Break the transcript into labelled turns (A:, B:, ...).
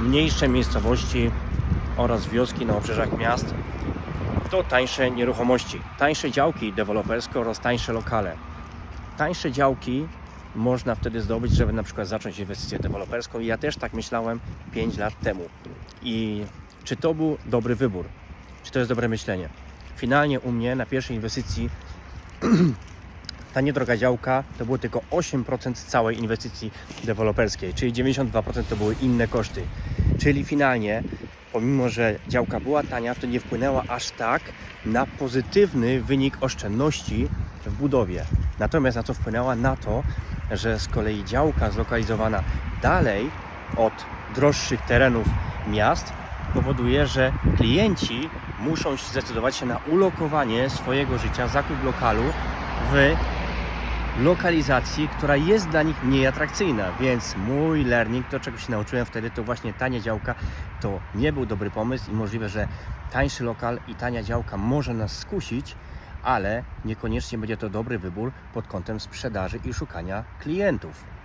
A: mniejsze miejscowości oraz wioski na obrzeżach miast to tańsze nieruchomości, tańsze działki deweloperskie oraz tańsze lokale. Tańsze działki można wtedy zdobyć, żeby na przykład zacząć inwestycję deweloperską. Ja też tak myślałem 5 lat temu. I czy to był dobry wybór? Czy to jest dobre myślenie? Finalnie u mnie na pierwszej inwestycji ta niedroga działka to było tylko 8% całej inwestycji deweloperskiej, czyli 92% to były inne koszty. Czyli finalnie, pomimo że działka była tania, to nie wpłynęła aż tak na pozytywny wynik oszczędności w budowie. Natomiast na co wpłynęła? Na to, że z kolei działka zlokalizowana dalej od droższych terenów miast powoduje, że klienci muszą zdecydować się na ulokowanie swojego życia, zakup lokalu w lokalizacji, która jest dla nich mniej atrakcyjna. Więc mój learning, to czego się nauczyłem wtedy, to właśnie tania działka to nie był dobry pomysł i możliwe, że tańszy lokal i tania działka może nas skusić, ale niekoniecznie będzie to dobry wybór pod kątem sprzedaży i szukania klientów.